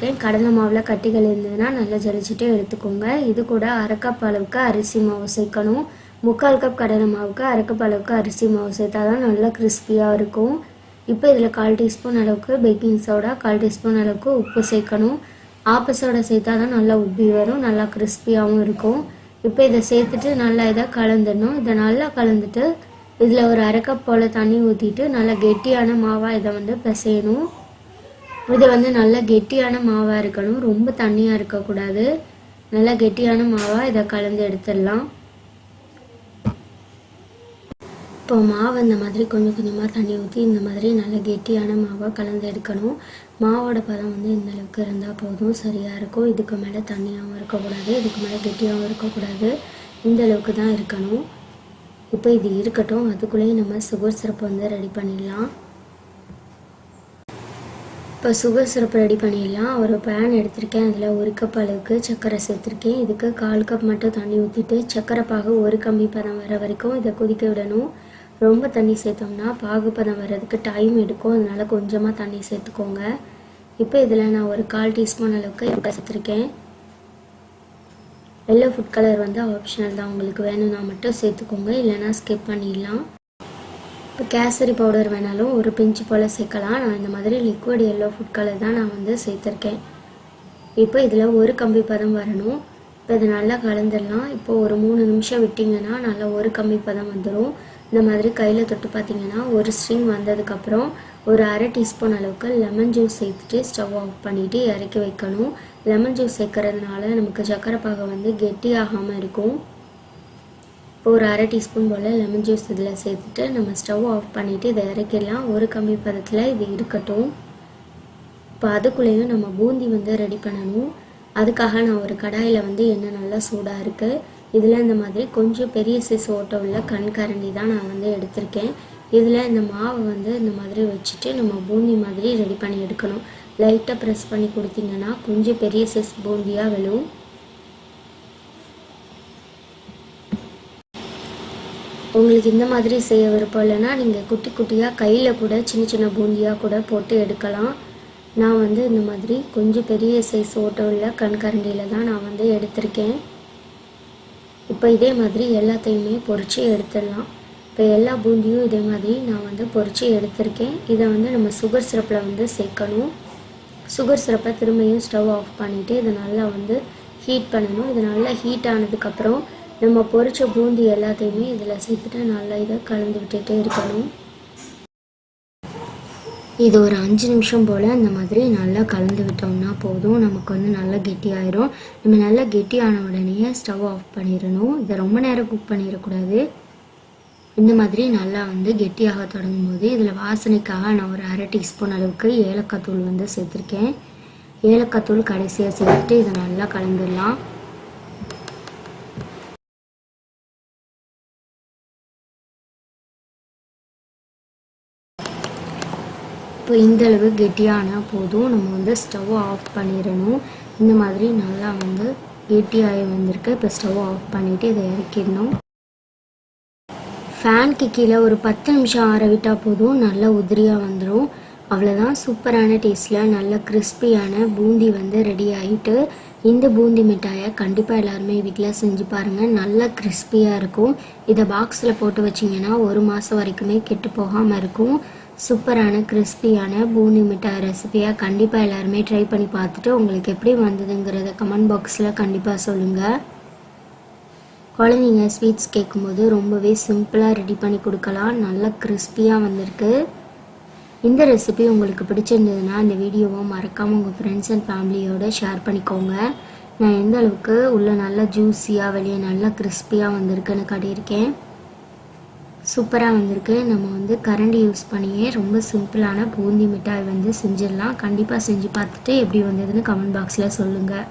எடுத்திருக்கேன் கடலை மாவில் கட்டிகள் இருந்ததுன்னா நல்லா ஜலிச்சுட்டு எடுத்துக்கோங்க. இது கூட அரை கப் அளவுக்கு அரிசி மாவு சேர்க்கணும். முக்கால் கப் கடலை மாவுக்கு அரை கப் அளவுக்கு அரிசி மாவு சேர்த்தா தான் நல்லா கிறிஸ்பியாக இருக்கும். இப்போ இதில் கால் டீஸ்பூன் அளவுக்கு பேக்கிங் சோடா கால் டீஸ்பூன் அளவுக்கு உப்பு சேர்க்கணும். ஆப்ப சோடா சேர்த்தா தான் நல்லா உப்பி வரும் நல்லா கிறிஸ்பியாகவும் இருக்கும். இப்போ இதை சேர்த்துட்டு நல்லா இதை கலந்துடணும். இதை நல்லா கலந்துட்டு இதில் ஒரு அரை கப் போல் தண்ணி ஊற்றிட்டு நல்லா கெட்டியான மாவாக இதை வந்து பிசையணும். இது வந்து நல்லா கெட்டியான மாவாக இருக்கணும். ரொம்ப தண்ணியாக இருக்கக்கூடாது. நல்லா கெட்டியான மாவாக இதை கலந்து எடுத்துடலாம். இப்போ மாவு இந்த மாதிரி கொஞ்சம் கொஞ்சமாக தண்ணி ஊற்றி இந்த மாதிரி நல்ல கெட்டியான மாவாக கலந்து எடுக்கணும். மாவோட பதம் வந்து இந்த அளவுக்கு இருந்தால் போதும். சரியாக இருக்கும். இதுக்கு மேலே தண்ணியாகவும் இருக்கக்கூடாது. இதுக்கு மேலே கெட்டியாகவும் இருக்கக்கூடாது. இந்த அளவுக்கு தான் இருக்கணும். இப்போ இது இருக்கட்டும். அதுக்குள்ளேயே நம்ம சுகர் சிறப்பு வந்து ரெடி பண்ணிடலாம். இப்போ சுகர் சிரப் ரெடி பண்ணிடலாம். ஒரு பேன் எடுத்திருக்கேன். அதில் ஒரு கப் அளவுக்கு சர்க்கரை சேர்த்துருக்கேன். இதுக்கு கால் கப் மட்டும் தண்ணி ஊற்றிட்டு சர்க்கரை பாகு ஒரு கம்பி பதம் வர வரைக்கும் இதை கொதிக்க விடணும். ரொம்ப தண்ணி சேர்த்தோம்னா பாகு பதம் வர்றதுக்கு டைம் எடுக்கும். அதனால் கொஞ்சமாக தண்ணி சேர்த்துக்கோங்க. இப்போ இதில் நான் ஒரு கால் டீஸ்பூன் அளவுக்கு எண்ணெய் சேர்த்துருக்கேன். எல்லோ ஃபுட் கலர் வந்து ஆப்ஷனல் தான். உங்களுக்கு வேணும்னா மட்டும் சேர்த்துக்கோங்க. இல்லைன்னா ஸ்கிப் பண்ணிடலாம். கேசரி பவுடர் வேணாலும் ஒரு பிஞ்சு போல் சேர்க்கலாம். நான் இந்த மாதிரி லிக்விட் எல்லோ ஃபுட் கலர் தான் நான் வந்து சேர்த்துருக்கேன். இப்போ இதில் ஒரு கம்பி பதம் வரணும். இப்போ இதை நல்லா கலந்துடலாம். இப்போ ஒரு மூணு நிமிஷம் விட்டிங்கன்னா நல்லா ஒரு கம்பி பதம் வந்துடும். இந்த மாதிரி கையில் தொட்டு பார்த்தீங்கன்னா ஒரு ஸ்ட்ரிங் வந்ததுக்கப்புறம் ஒரு அரை டீஸ்பூன் அளவுக்கு லெமன் ஜூஸ் சேர்த்துட்டு ஸ்டவ் ஆஃப் பண்ணிவிட்டு இறக்கி வைக்கணும். லெமன் ஜூஸ் சேர்க்கறதுனால நமக்கு சக்கரை பாகை வந்து கெட்டியாகாமல் இருக்கும். இப்போ ஒரு அரை டீஸ்பூன் போல் லெமன் ஜூஸ் இதில் சேர்த்துட்டு நம்ம ஸ்டவ் ஆஃப் பண்ணிவிட்டு இதை இறக்கிடலாம். ஒரு கம்மி பதத்தில் இது இருக்கட்டும். இப்போ அதுக்குள்ளேயும் நம்ம பூந்தி வந்து ரெடி பண்ணணும். அதுக்காக நான் ஒரு கடாயில் வந்து எண்ணெய் நல்லா சூடாக இருக்குது இதில் இந்த மாதிரி கொஞ்சம் பெரிய சைஸ் ஓட்டை உள்ள கண் கரண்டி தான் நான் வந்து எடுத்திருக்கேன். இதில் இந்த மாவை வந்து இந்த மாதிரி வச்சுட்டு நம்ம பூந்தி மாதிரி ரெடி பண்ணி எடுக்கணும். லைட்டாக ப்ரெஸ் பண்ணி கொடுத்தீங்கன்னா கொஞ்சம் பெரிய சைஸ் பூந்தியாக விழும். உங்களுக்கு இந்த மாதிரி செய்ய விருப்பம் இல்லைன்னா நீங்கள் குட்டி குட்டியாக கையில் கூட சின்ன சின்ன பூந்தியாக கூட போட்டு எடுக்கலாம். நான் வந்து இந்த மாதிரி கொஞ்சம் பெரிய சைஸ் ஓட்டோ உள்ள கண்கரண்டியில் தான் நான் வந்து எடுத்திருக்கேன். இப்போ இதே மாதிரி எல்லாத்தையுமே பொறிச்சு எடுத்துடலாம். இப்போ எல்லா பூந்தியும் இதே மாதிரி நான் வந்து பொறிச்சு எடுத்திருக்கேன். இதை வந்து நம்ம சுகர் சிரப்பில் வந்து சேர்க்கணும். சுகர் சிரப்பை திரும்பியும் ஸ்டவ் ஆஃப் பண்ணிவிட்டு இதை நல்லா வந்து ஹீட் பண்ணணும். இது நல்லா ஹீட் ஆனதுக்கப்புறம் நம்ம பொரிச்ச பூந்தி எல்லாத்தையுமே இதில் சேர்த்துட்டு நல்லா இதை கலந்து விட்டுட்டே இருக்கணும். இது ஒரு அஞ்சு நிமிஷம் போல் இந்த மாதிரி நல்லா கலந்து விட்டோம்னா போதும். நமக்கு வந்து நல்லா கெட்டியாயிரும். நம்ம நல்லா கெட்டியான உடனே ஸ்டவ் ஆஃப் பண்ணிடணும். இதை ரொம்ப நேரம் குக் பண்ணிடக்கூடாது. இந்த மாதிரி நல்லா வந்து கெட்டியாக தொடங்கும் போது இதில் வாசனைக்காக நான் ஒரு அரை டீஸ்பூன் அளவுக்கு ஏலக்காய் தூள் வந்து சேர்த்துருக்கேன். ஏலக்காய் தூள் கடைசியாக சேர்த்துட்டு இதை நல்லா கலந்துடலாம். இப்போ இந்த அளவு கெட்டியான போதும். நம்ம வந்து ஸ்டவ் ஆஃப் பண்ணிடணும். இந்த மாதிரி நல்லா வந்து கெட்டியாகி வந்திருக்கு. இப்போ ஸ்டவ் ஆஃப் பண்ணிவிட்டு இதை இறக்கிடணும். ஃபேனுக்கு கீழே ஒரு பத்து நிமிஷம் ஆற விட்டால் போதும். நல்லா உதிரியாக வந்துடும் அவ்வளோதான் சூப்பரான டேஸ்ட்டில் நல்ல கிறிஸ்பியான பூந்தி வந்து ரெடி ஆகிட்டு இந்த பூந்தி மிட்டாயை கண்டிப்பாக எல்லாருமே வீட்டில் செஞ்சு பாருங்கள் நல்லா கிறிஸ்பியாக இருக்கும். இதை பாக்ஸில் போட்டு வச்சிங்கன்னா ஒரு மாதம் வரைக்குமே கெட்டு போகாமல் இருக்கும். சூப்பரான கிறிஸ்பியான பூந்தி மிட்டாய் ரெசிபியாக கண்டிப்பாக எல்லாருமே ட்ரை பண்ணி பார்த்துட்டு உங்களுக்கு எப்படி வந்ததுங்கிறத கமெண்ட் பாக்ஸில் கண்டிப்பாக சொல்லுங்கள் குழந்தைங்க ஸ்வீட்ஸ் கேட்கும்போது ரொம்பவே சிம்பிளாக ரெடி பண்ணி கொடுக்கலாம். நல்லா கிறிஸ்பியாக வந்திருக்கு. இந்த ரெசிபி உங்களுக்கு பிடிச்சிருந்ததுன்னா இந்த வீடியோவை மறக்காமல் உங்கள் ஃப்ரெண்ட்ஸ் அண்ட் ஃபேமிலியோடு ஷேர் பண்ணிக்கோங்க. நான் எந்த அளவுக்கு உள்ள நல்லா ஜூஸியாக வெளியே நல்லா கிறிஸ்பியாக வந்திருக்குன்னு காட்டியிருக்கேன். சூப்பராக வந்திருக்கு. நம்ம வந்து கரண்டி யூஸ் பண்ணியே ரொம்ப சிம்பிளான பூந்தி மிட்டாய் வந்து செஞ்சிடலாம். கண்டிப்பாக செஞ்சு பார்த்துட்டு எப்படி வந்ததுன்னு கமெண்ட் பாக்ஸில் சொல்லுங்கள்